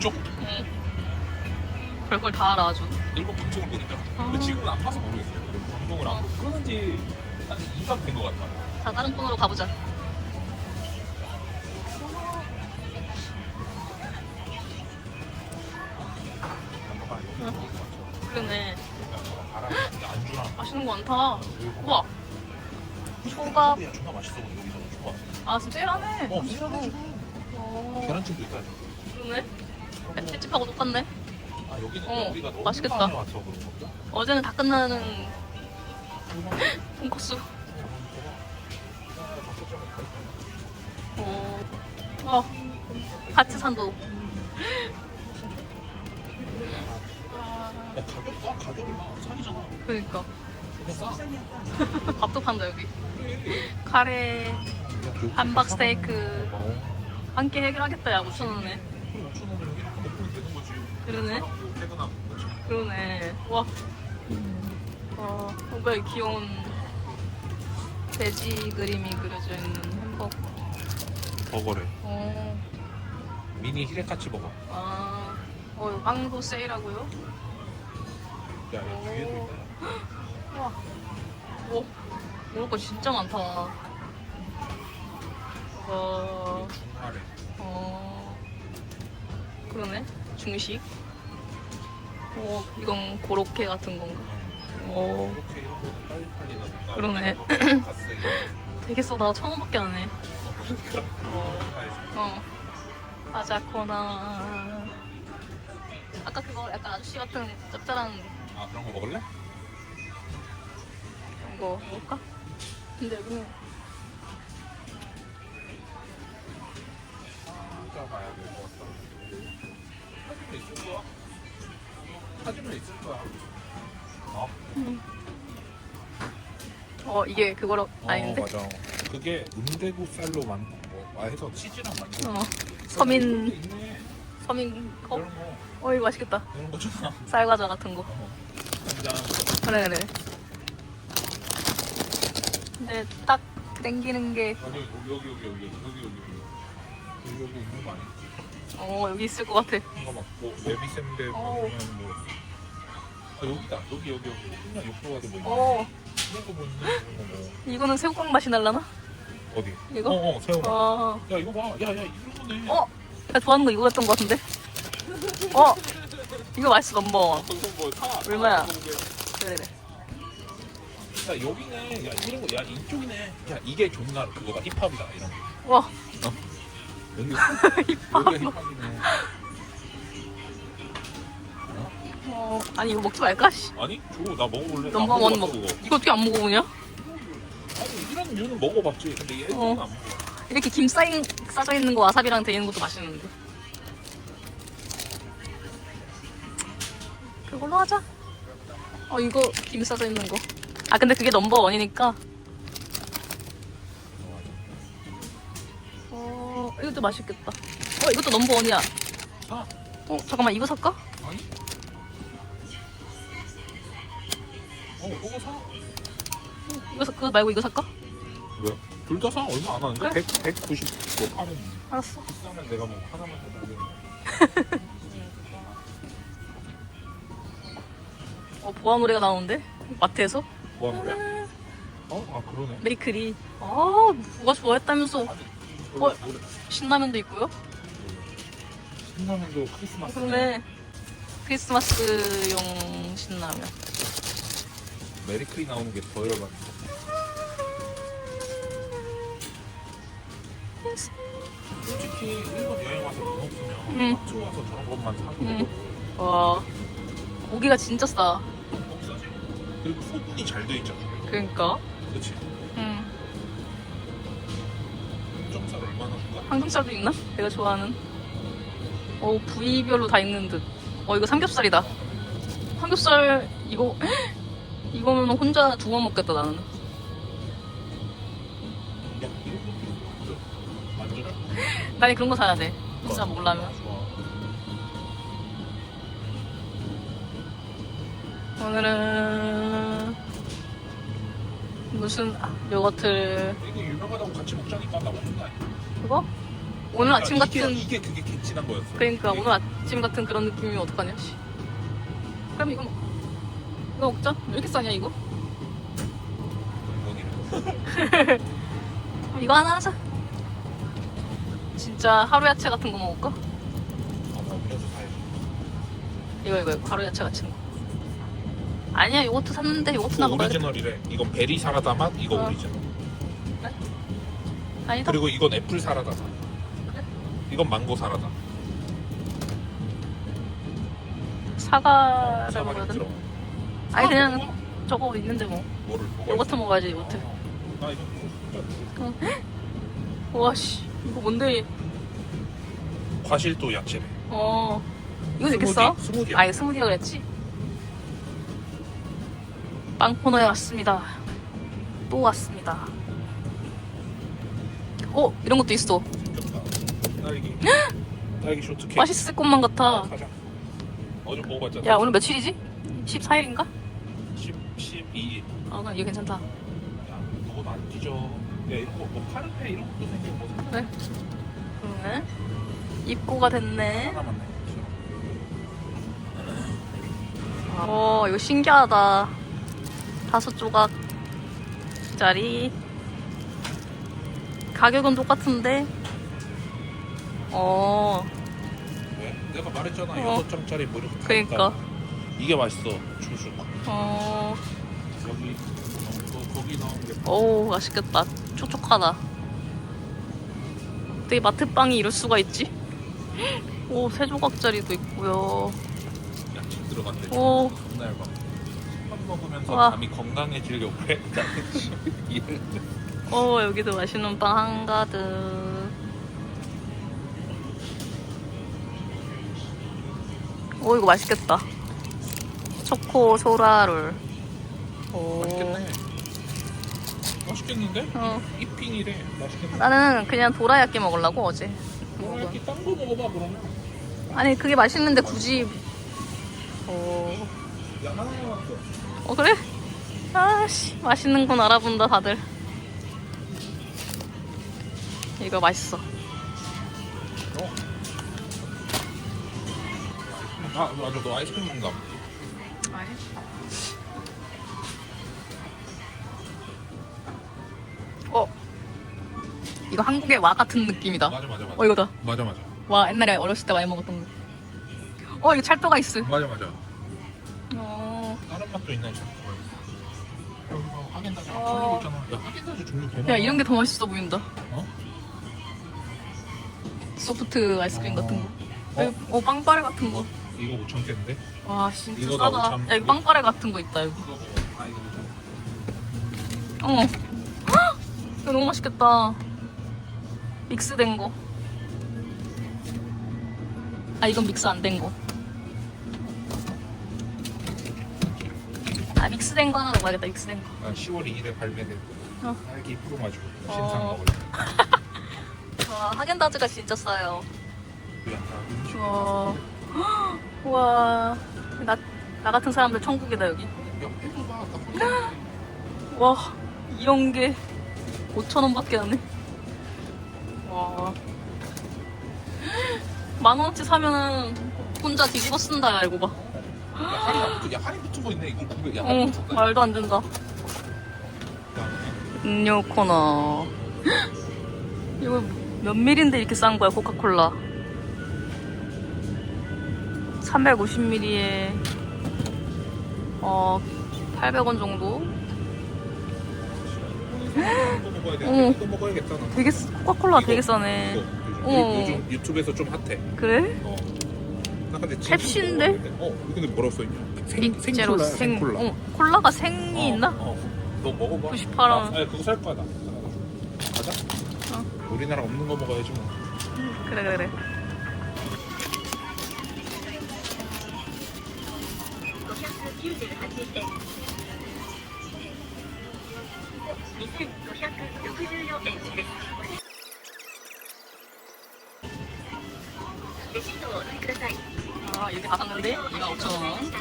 북쪽? 응. 별걸 다 알아 아주. 일본 방송을 보니까. 근데 아. 지금은 안 봐서 모르겠어요. 방송을 안 보고 끊은지 한 2박 된것 같아. 자 다른 코너로 가보자. 그러네. 안주랑 맛있는 거 많다. 우와. 초밥. 존나 맛있어 보여 여기서 초밥. 아 진짜 일하네. 어. 어, 계란찜도 있다. 그러네. 횟집하고 똑같네. 아 여기는 어, 우리가 너무 맛있겠다. 많이 와서 그런 건가? 어제는 다 끝나는 돈코스. 어. 어. 같이 산도. 야, 가격 봐 가격이 막 싸이잖아. 그러니까. 근데 싸. 밥도 판다 여기. 카레, 함박 스테이크 어. 한끼 해결하겠다 야 5천 원에. 5천 원 그러네. 그러네. 와. 와, 뭔가 이 귀여운 돼지 그림이 그려져 있는 햄버거. 버거래. 어. 미니 히레카츠 버거. 아. 어, 이거 빵도 세일하고요. 야, 야 뒤에도 있다. 와. 오. 먹을 거 진짜 많다. 와. 중화래. 어. 그러네. 중식. 오, 이건 고로케 같은 건가? 오. 나니까. 그러네. 싸다. 천 원밖에 안 해. 어. 아자코나. 아까 그거 약간 아저씨 같은 짭짤한 아 그런 거 먹을래? 거 먹을까? 근데 여기는 혼자 가야 될것 같다. 사진은 있을 거야. 사진은 있을 거야. 어? 어 이게 그거로 어, 아닌데. 어, 맞아. 그게 음대구 쌀로 만 뭐, 해서 치즈랑 만든 어. 서민 서민 컵. 어 이거 맛있겠다. 이런 거 쌀과자 같은 거. 어. 그래 그래. 근데 딱 땡기는 게 아니, 여기, 여기, 여기, 여기, 여기, 여기, 여기. 여기, 여기 있는 거 아니야? 어 여기 있을 것 같아. 이거 막뭐 레미센데 어. 보면 뭐. 아 여기다 여기 여기 여기 그냥 옆으로 가도 뭐. 어 이런 거 뭐. 이거는 새우깡 맛이 날라나? 어디? 이거? 어어 새우. 아. 야 이거 봐. 야야 이런 거네. 어? 나 좋아하는 거 이거였던 것 같은데? 어? 이거 맛있어 넘버 이거 뭐 사. 얼마야? 그래 그래 야 여기네. 야 이런 거. 야 이쪽이네. 야 이게 존나 그거다 힙합이다 이런 거. 와 여기 힙합 여기 힙합이네. 어, 아니 이거 먹지 말까? 씨. 아니 저거 나 먹어볼래. 나 넘버 원 먹어봤어, 먹어 그거. 이거 어떻게 안 먹어보냐? 아니 이런 류는 먹어봤지. 근데 얘는 어. 안 먹어. 이렇게 김 쌓인, 싸져 있는 거 와사비랑 데이는 것도 맛있는데 그걸로 하자 어 이거 김 싸져 있는 거 아 근데 그게 넘버 원이니까 어 이것도 맛있겠다 어 이것도 넘버 원이야 사. 어 잠깐만 이거 살까? 아니? 어 그거 사. 이거 사, 그거 말고 이거 살까? 뭐야? 둘다 사? 얼마 안 하는데? 그래? 100, 190. 뭐 파는 알았어 비싸면 내가 뭐 하나만 더 먹는 어 보아 노래가 나오는데 마트에서 뭐 하는 거야? 어? 아 그러네. 메이크리 아 누가 좋아했다면서 아니, 어? 신라면도 있고요 신라면도 크리스마스. 그러네. 크리스마스용 신라면. 메리크리 나오는 게 더 열받네. 솔직히 일본 여행 와서 돈 없으면 응. 마트 와서 저런 것만 사고 응. 와. 고기가 진짜 싸. 그리고 소분이 잘 돼 있잖아. 그러니까. 그렇지. 응. 항정살도 있나? 내가 좋아하는. 어, 부위별로 다 있는 듯. 어, 이거 삼겹살이다. 삼겹살, 이거, 이거면 혼자 두 번 먹겠다, 나는. 난 그런 거 사야 돼. 혼자 먹으려면. 오늘은, 무슨, 아, 요거트, 이게 유명하다고 같이 먹자니까 나 먹는 거 아니야? 그거? 오늘 아침 그러니까 이게, 같은 이게 그게 개찐한 거였어. 그러니까 오늘 아침 같은 그런 느낌이면 어떡하냐 씨. 그럼 이거 먹- 이거 먹자 왜 이렇게 싸냐 이거. 이거 하나 하자 진짜 하루 야채 같은 거 먹을까? 아. 이거 이거 이거 하루 야채 같은 거 아니야 요거트 샀는데 요거트 그거 나 먹어야 돼 오리지널이래. 이건 베리 사라다 맛, 이거 어. 오리지널. 아니다 그리고 이건 애플 사라다 맛. 이건 망고 사라다. 사과를 사과 먹어야 좀 되나? 들어. 아니 아, 그냥? 저거 있는데 뭐 뭐를 먹어? 요거트 먹어야지 요거트 나 이거 와씨 이거 뭔데 과실도 야채래. 어 이거 이렇게 써? 스무디, 스무디야. 아 이거 스무디가 그랬지? 빵 코너에 왔습니다 또 왔습니다 어 이런 것도 있어. 딸기. 딸기 쇼트케이크. 맛있을 것만 같아 사자. 어제 먹어봤잖아. 야 오늘 며칠이지? 14일인가? 10, 12일. 아 그럼 이거 괜찮다 야, 그건 안 뒤져. 야, 이런 거, 뭐, 파르페 이런 것도 생기고 뭐, 사- 그래 그러네 입고가 됐네 하나 맞네. 어 이거 신기하다 다섯 조각짜리 가격은 똑같은데 어 왜? 내가 말했잖아. 어. 여섯 장짜리 뭐 이렇게. 그러니까 다니까. 이게 맛있어. 주스. 어 여기, 어, 거- 거기 나온 게. 어우 맛있겠다 촉촉하다 어떻게 마트빵이 이럴 수가 있지? 오 세 조각짜리도 있고요 야채 들어간대. 오 막. 밥 먹으면서 와. 감이 건강해지려고. 이런. 어, 여기도 맛있는 빵 한가득. 오, 이거 맛있겠다. 초코 소라롤. 오. 맛있겠네. 맛있겠는데? 어. 이 핑이래. 맛있겠네. 나는 그냥 도라야끼 먹으려고 어제. 뭐 이렇게 딴거 먹어봐 그러면. 아니, 그게 맛있는데 굳이. 오. 야 하나 남았어. 어, 그래? 아씨, 맛있는 건 알아본다, 다들. 이거 맛있어. 어. 아 맞아 너 아이스크림 먹는다. 어. 이거 한국의 와 같은 느낌이다. 맞아 맞아 맞아. 어, 이거다. 맞아 맞아. 와, 옛날에 어렸을 때 많이 먹었던 거. 어, 이거 찰떡 아이스. 맞아 맞아. 어. 맛도 있나 참. 하겐다즈 어. 있잖아. 야 하겐다즈 종류 더 많아. 야, 이런 게 더 맛있어 보인다. 어? 소프트 아이스크림 같은 거. 어? 어, 어 빵빠레 같은 거. 이거 5천 개인데? 와, 진짜 이거 나 싸다. 오참- 야, 이거 빵빠레 같은 거 있다. 이거 아 이거 5천. 어. 헉! 이거 너무 맛있겠다. 믹스된 거. 아, 이건 믹스 안 된 거. 믹스된 거 하나 먹어야겠다, 믹스된 거. 난 10월 2일에 발매된 어. 딸기 프로마주 어. 신상 먹을래. 와, 하겐다즈가 진짜 싸요. 그 약간 음식. 와. 와. 나, 나 같은 사람들 천국이다, 여기. 와, 이런 게 5천원밖에 안 해. 와. 만 원어치 사면은 혼자 뒤집어 쓴다, 봐. 야 할인 안 붙어. 야 할인 붙은 거 있네. 이건 900. 야 어. 말도 안 된다. 음료 코너. 이거 몇 밀인데 이렇게 싼 거야, 코카콜라. 350ml에, 어, 800원 정도? 이거 먹어야 돼. 어. 먹어야겠다 나. 되게, 싸- 코카콜라 되게 이거, 싸네. 이거 요즘, 어. 요즘 유튜브에서 좀 핫해. 그래? 어. 나 근데 펩시인데? 어, 이거 근데 뭐라고 써있냐? 생, 생 빅제로 콜라야, 생 콜라. 어, 콜라가 생이 어, 있나? 어, 어, 너 먹어봐. 98 원. 아, 아니 그거 살 거야 나. 가자. 어. 우리나라 없는 거 먹어야지 뭐. 그래 그래 그래. 아 여기 받았는데 2만 5천 원.